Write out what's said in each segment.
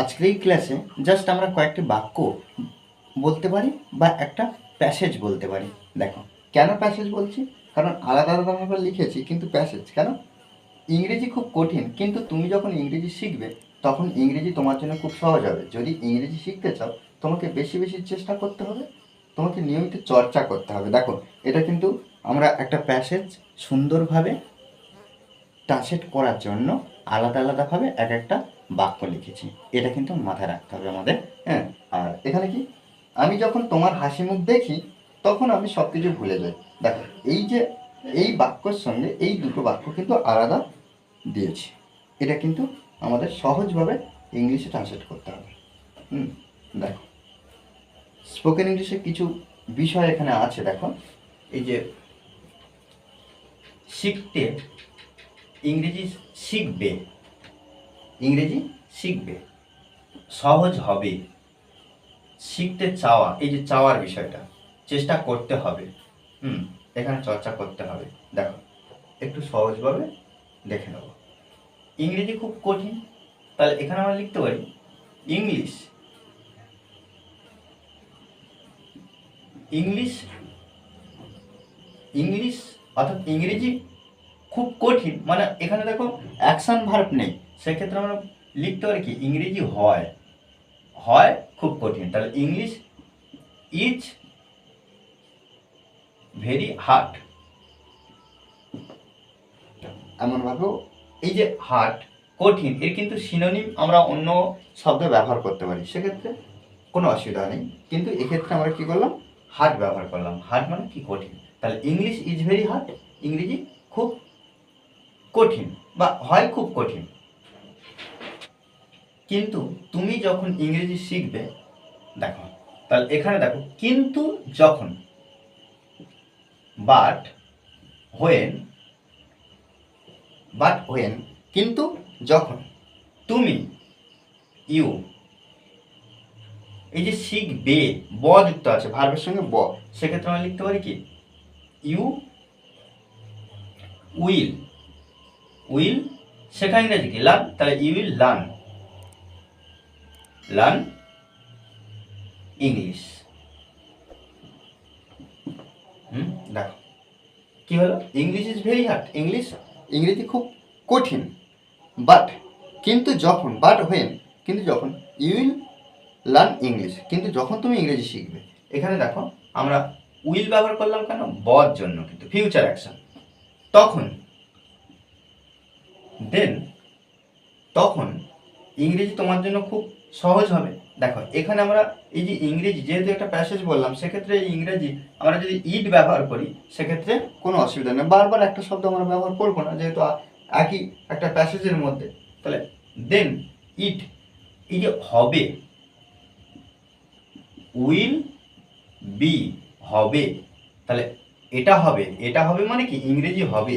আজকের এই ক্লাসে জাস্ট আমরা কয়েকটি বাক্য বলতে পারি বা একটা প্যাসেজ বলতে পারি। দেখো, কেন প্যাসেজ বলছি? কারণ আলাদা আলাদাভাবে লিখেছি, কিন্তু প্যাসেজ কেন? ইংরেজি খুব কঠিন, কিন্তু তুমি যখন ইংরেজি শিখবে, তখন ইংরেজি তোমার জন্য খুব সহজ হবে। যদি ইংরেজি শিখতে চাও, তোমাকে বেশি বেশি চেষ্টা করতে হবে, তোমাকে নিয়মিত চর্চা করতে হবে। দেখো, এটা কিন্তু আমরা একটা প্যাসেজ সুন্দরভাবে ট্রান্সলেট করার জন্য আলাদা আলাদাভাবে এক একটা বাক্য লিখেছি। এটা কিন্তু মাথায় রাখতে হবে আমাদের হ্যাঁ? আর এখানে কি? আমি যখন তোমার হাসি মুখ দেখি, তখন আমি সব কিছু ভুলে যাই। দেখো, এই যে, এই বাক্যর সঙ্গে এই দুটো বাক্য কিন্তু আলাদা দিয়েছি। এটা কিন্তু আমাদের সহজভাবে ইংলিশে ট্রান্সলেট করতে হবে। হুম, দেখো। স্পোকেন ইংলিশে কিছু বিষয় এখানে আছে, দেখো। এই যে, শিখতে ইংরেজি শিখবে। ইংরেজি শিখবে। সহজ হবে। শিখতে চাওয়া, এই যে চাওয়ার বিষয়টা, চেষ্টা করতে হবে। হুম, এখানে চর্চা করতে হবে। দেখো, একটু সহজভাবে দেখে নেব। ইংরেজি খুব কঠিন, তাহলে এখানে আমরা লিখতে পারি ইংলিশ। ইংলিশ ইংলিশ অর্থাৎ ইংরেজি খুব কঠিন মানে এখানে দেখো অ্যাকশন ভার্ব নেই। সেক্ষেত্রে আমরা লিখতে পারি কি? ইংরেজি হয়। হয় খুব কঠিন। তাহলে ইংলিশ ইজ ভেরি হার্ড এমনভাবেও এই যে হার্ড কঠিন এর কিন্তু সিনোনিম আমরা অন্য শব্দ ব্যবহার করতে পারি। সেক্ষেত্রে কোনো অসুবিধা নেই। কিন্তু এক্ষেত্রে আমরা কি করলাম? হার্ড ব্যবহার করলাম। হার্ড মানে কি কঠিন? তাহলে ইংলিশ ইজ ভেরি হার্ড ইংরেজি খুব কঠিন বা হয় খুব কঠিন। কিন্তু তুমি যখন ইংরেজি শিখবে, দেখো, তাহলে এখানে দেখো, কিন্তু যখন বাট হোয়েন বাট হোয়েন কিন্তু যখন তুমি ইউ এই যে শিখবে ব যুক্ত আছে, ভার্বের সঙ্গে ব, সেক্ষেত্রে আমরা লিখতে পারি কি? ইউ উইল উইল শেখা ইংরেজি কি? লার্ন তাহলে you will learn learn English hmm? দেখো। কি হলো? English is very hard English ইংরেজি খুব কঠিন। বাট কিন্তু যখন বাট হোয়েন কিন্তু যখন ইউ উইল লার্ন ইংলিশ কিন্তু যখন তুমি ইংরেজি শিখবে। এখানে দেখো, আমরা উইল ব্যবহার করলাম কেন? বর জন্য কিন্তু ফিউচার অ্যাকশন তখন দেন তখন ইংরেজি তোমার জন্য খুব সহজ হবে। দেখো, এখানে আমরা এই যে ইংরেজি, যেহেতু একটা প্যাসেজ বললাম, সেক্ষেত্রে ইংরেজি আমরা যদি ইট ব্যবহার করি, সেক্ষেত্রে কোনো অসুবিধা নেই। বারবার একটা শব্দ আমরা ব্যবহার করব না, যেহেতু একই একটা প্যাসেজের মধ্যে। তাহলে দেন ইট এই যে হবে উইল বি হবে, তাহলে এটা হবে। এটা হবে মানে কি? ইংরেজি হবে।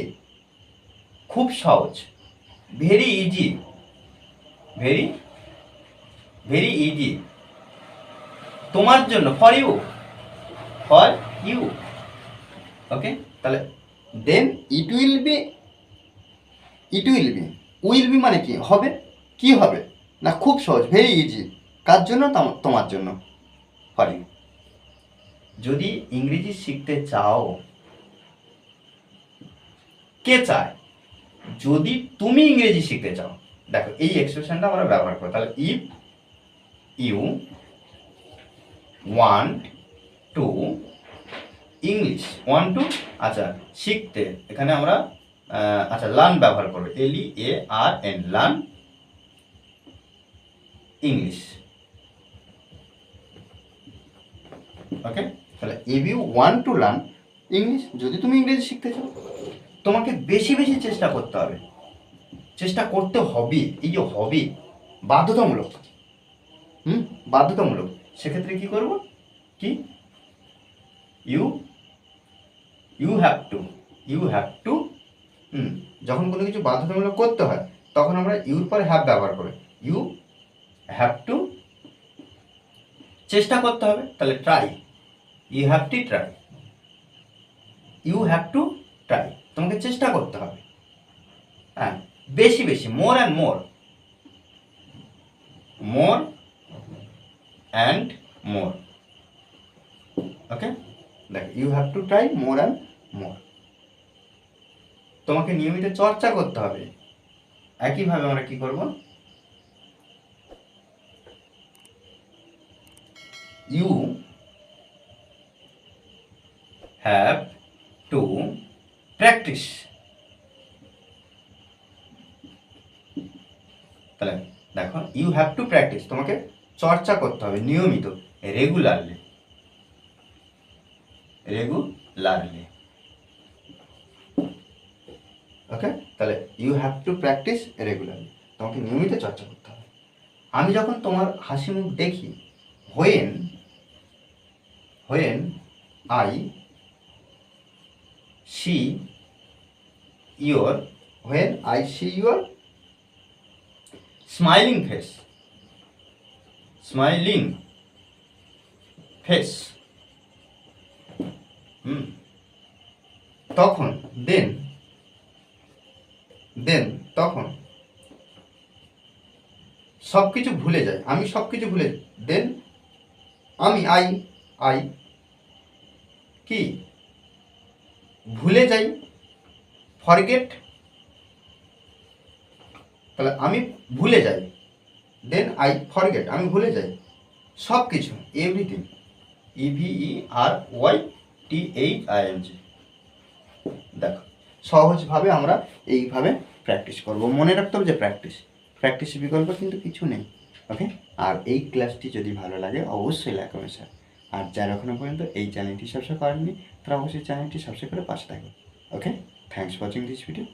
খুব সহজ। Very easy very very easy তোমার জন্য for you for you okay তাহলে then it will be it will be will be মানে কি? হবে? কি হবে? না, খুব সহজ ভেরি ইজি কার জন্য? তোমার জন্য. ফর ইউ যদি ইংরেজি শিখতে চাও, কে চায়? যদি তুমি ইংরেজি শিখতে চাও। দেখো, এই এক্সপ্রেশনটা আমরা ব্যবহার করো তাহলে if you want to, English, one, two আচ্ছা শিখতে। এখানে আমরা আচ্ছা লার্ন ব্যবহার করব। L E A R N learn English okay তাহলে if you want to learn English যদি তুমি ইংরেজি শিখতে চাও, তোমাকে বেশি বেশি চেষ্টা করতে হবে। চেষ্টা করতে হবে এই যে হবে বাধ্যতামূলক। হুম? বাধ্যতামূলক। সেক্ষেত্রে কি করব? কি? You you have to you have to hmm, যখন কোনো কিছু বাধ্যতামূলক করতে হয়, তখন আমরা ইউর পরে হ্যাভ ব্যবহার করি। ইউ হ্যাভ টু চেষ্টা করতে হবে, তাহলে try you have to try you have to try তোমাকে চেষ্টা করতে হবে। হ্যাঁ বেশি বেশি মোর and more more and more okay দেখ you have to try more and more তোমাকে নিয়মিত চর্চা করতে হবে। একইভাবে আমরা কি করব? ইউ হ্যাভ টু প্র্যাকটিস তাহলে দেখো ইউ হ্যাভ টু প্র্যাকটিস তোমাকে চর্চা করতে হবে, নিয়মিত, রেগুলারলি। রেগুলারলি। ওকে তাহলে you have to practise regularly তোমাকে নিয়মিত চর্চা করতে হবে। আমি যখন তোমার হাসি মুখ দেখি when when I see your when I see your smiling face smiling face hmm তখন দেন দেন তখন সব কিছু ভুলে যায়। আমি সব কিছু ভুলে দেন আমি আই আই কি? ভুলে যাই। ফরগেট তাহলে আমি ভুলে যাই। দেন আই ফরগেট আমি ভুলে যাই। সব কিছু everything E V E R Y T H I N G দেখো, সহজভাবে আমরা এইভাবে প্র্যাকটিস করব। মনে রাখতে হবে যে প্র্যাকটিস প্র্যাকটিসের বিকল্প কিন্তু কিছু নেই ওকে আর এই ক্লাসটি যদি ভালো লাগে, অবশ্যই কমেন্ট শেয়ার আর যারা এখনও পর্যন্ত এই চ্যানেলটি সাবস্ক্রাইব করেননি, তারা অবশ্যই চ্যানেলটি সাবস্ক্রাইব করে পাশে থাকবে okay thanks watching this video